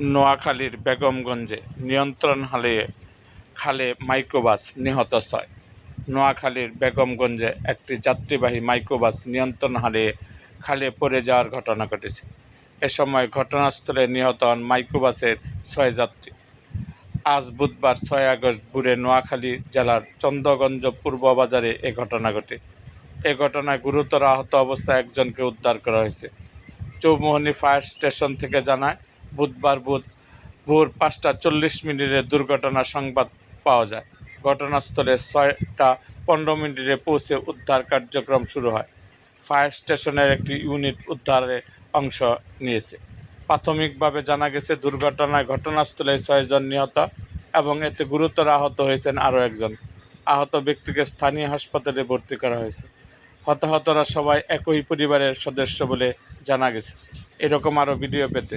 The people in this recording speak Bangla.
নোয়াখালীর বেগমগঞ্জে নিয়ন্ত্রণ হারিয়ে খালে মাইক্রোবাস নিহত ছয়। নোয়াখালীর বেগমগঞ্জে একটি যাত্রীবাহী মাইক্রোবাস নিয়ন্ত্রণ হারিয়ে খালে পড়ে যাওয়ার ঘটনা ঘটেছে। এ সময় ঘটনাস্থলে নিহত হন মাইক্রোবাসের ছয় যাত্রী। আজ বুধবার ছয় আগস্ট ভোরে নোয়াখালী জেলার চন্দ্রগঞ্জ পূর্ব বাজারে এ ঘটনা ঘটে। এ ঘটনায় গুরুতর আহত অবস্থায় একজনকে উদ্ধার করা হয়েছে। চৌমোহনী ফায়ার স্টেশন থেকে জানায় বুধবার বুধ ভোর পাঁচটা চল্লিশ মিনিটে দুর্ঘটনার সংবাদ পাওয়া যায়। ঘটনাস্থলে ছয়টা পনেরো মিনিটে পৌঁছে উদ্ধার কার্যক্রম শুরু হয়। ফায়ার স্টেশনের একটি ইউনিট উদ্ধারে অংশ নিয়েছে। প্রাথমিকভাবে জানা গেছে, দুর্ঘটনায় ঘটনাস্থলে ছয়জন নিহত এবং এতে গুরুতর আহত হয়েছেন আরও একজন। আহত ব্যক্তিকে স্থানীয় হাসপাতালে ভর্তি করা হয়েছে। হতাহতরা সবাই একই পরিবারের সদস্য বলে জানা গেছে। এরকম আরও ভিডিও পেতে